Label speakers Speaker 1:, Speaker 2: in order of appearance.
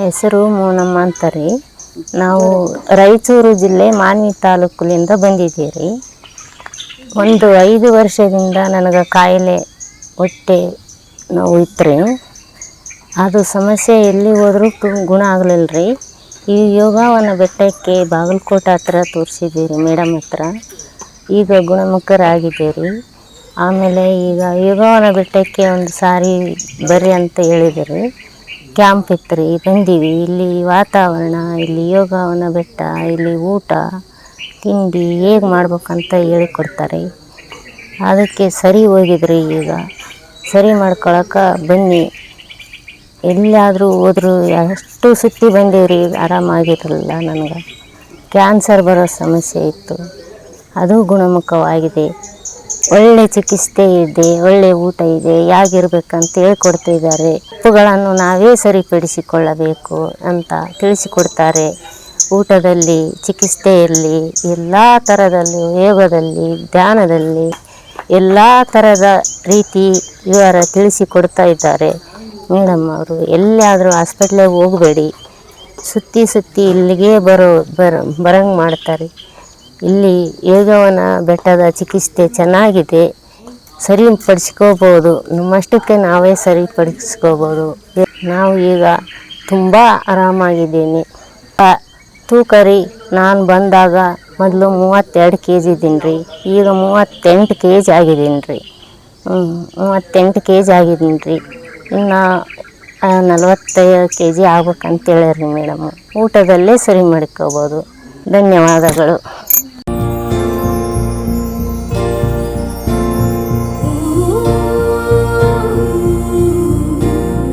Speaker 1: ಹೆಸರು ಮೋನಮ್ಮ ಅಂತ ರೀ ನಾವು ರಾಯಚೂರು ಜಿಲ್ಲೆ ಮಾನ್ವಿ ತಾಲೂಕಿನಿಂದ ಬಂದಿದ್ದೀರಿ. ಒಂದು ಐದು ವರ್ಷದಿಂದ ನನಗೆ ಕಾಯಿಲೆ ಹೊಟ್ಟೆ ನೋವು ಇತ್ತು ಅದು ಸಮಸ್ಯೆ ಎಲ್ಲಿ ಹೋದರೂ ಗುಣ ಆಗಲಿಲ್ಲ ರೀ ಈ ಯೋಗವನ್ನು ಬೆಟ್ಟಕ್ಕೆ ಬಾಗಲಕೋಟೆ ಹತ್ರ ತೋರಿಸಿದ್ದೀರಿ ಮೇಡಮ್ ಹತ್ರ. ಈಗ ಗುಣಮುಖರಾಗಿದ್ದೀರಿ. ಆಮೇಲೆ ಈಗ ಯೋಗವನ ಬೆಟ್ಟಕ್ಕೆ ಒಂದು ಸಾರಿ ಬರ್ರಿ ಅಂತ ಹೇಳಿದರು. ಕ್ಯಾಂಪ್ ಇತ್ತು ಬಂದೀವಿ. ಇಲ್ಲಿ ವಾತಾವರಣ, ಇಲ್ಲಿ ಯೋಗವನ ಬೆಟ್ಟ, ಇಲ್ಲಿ ಊಟ, ತಿಂಡಿ ಹೇಗೆ ಮಾಡ್ಬೇಕಂತ ಹೇಳಿಕೊಡ್ತಾರೆ. ಅದಕ್ಕೆ ಸರಿ ಹೋಗಿದ್ರಿ ಈಗ. ಸರಿ ಮಾಡ್ಕೊಳಕ್ಕೆ ಬನ್ನಿ. ಎಲ್ಲಾದರೂ ಹೋದರೂ ಎಷ್ಟು ಸುತ್ತಿ ಬಂದೀವ್ರಿ, ಆರಾಮಾಗಿರಲಿಲ್ಲ ನನಗೆ. ಕ್ಯಾನ್ಸರ್ ಬರೋ ಸಮಸ್ಯೆ ಇತ್ತು. ಅದು ಗುಣಮುಖವಾಗಿದೆ. ಒಳ್ಳೆ ಚಿಕಿತ್ಸೆ ಇದೆ, ಒಳ್ಳೆ ಊಟ ಇದೆ ಹೇಗಿರ್ಬೇಕಂತ ಹೇಳ್ಕೊಡ್ತಿದ್ದಾರೆ. ತಪ್ಪುಗಳನ್ನು ನಾವೇ ಸರಿಪಡಿಸಿಕೊಳ್ಳಬೇಕು ಅಂತ ತಿಳಿಸಿಕೊಡ್ತಾರೆ. ಊಟದಲ್ಲಿ, ಚಿಕಿತ್ಸೆಯಲ್ಲಿ, ಎಲ್ಲ ಥರದಲ್ಲಿ ಯೋಗದಲ್ಲಿ, ಧ್ಯಾನದಲ್ಲಿ ಎಲ್ಲ ಥರದ ರೀತಿ ವಿವರ ತಿಳಿಸಿಕೊಡ್ತಾ ಇದ್ದಾರೆ. ಮೇಡಮ್ ಅವರು, ಎಲ್ಲಿಯಾದರೂ ಹಾಸ್ಪಿಟ್ಲಿಗೆ ಹೋಗಬೇಡಿ. ಸುತ್ತಿ ಸುತ್ತಿ ಇಲ್ಲಿಗೆ ಬರೋ, ಬರ, ಬರಂಗೆ ಮಾಡ್ತಾರೆ. ಇಲ್ಲಿ ಯೋಗವನ ಬೆಟ್ಟದ ಚಿಕಿತ್ಸೆ ಚೆನ್ನಾಗಿದೆ. ಸರಿಪಡಿಸ್ಕೋಬೋದು. ನಮ್ಮಷ್ಟಕ್ಕೆ ನಾವೇ ಸರಿಪಡಿಸ್ಕೋಬೋದು. ನಾವು ಈಗ ತುಂಬ ಆರಾಮಾಗಿದ್ದೀನಿ. ತೂಕ ರೀ ನಾನು ಬಂದಾಗ ಮೊದಲು ಮೂವತ್ತೆರಡು ಕೆ ಜಿ ಇದ್ದೀನಿ ರೀ ಈಗ ಮೂವತ್ತೆಂಟು ಕೆ ಜಿ ಆಗಿದ್ದೀನಿ ರೀ ಮೂವತ್ತೆಂಟು ಕೆ ಜಿ ಆಗಿದ್ದೀನಿ ರೀ ಇನ್ನು ನಲವತ್ತೈದು ಕೆ ಜಿ ಆಗ್ಬೇಕಂತೇಳಿ ರೀ ಮೇಡಮ್. ಊಟದಲ್ಲೇ ಸರಿ ಮಾಡ್ಕೋಬೋದು. ಧನ್ಯವಾದಗಳು.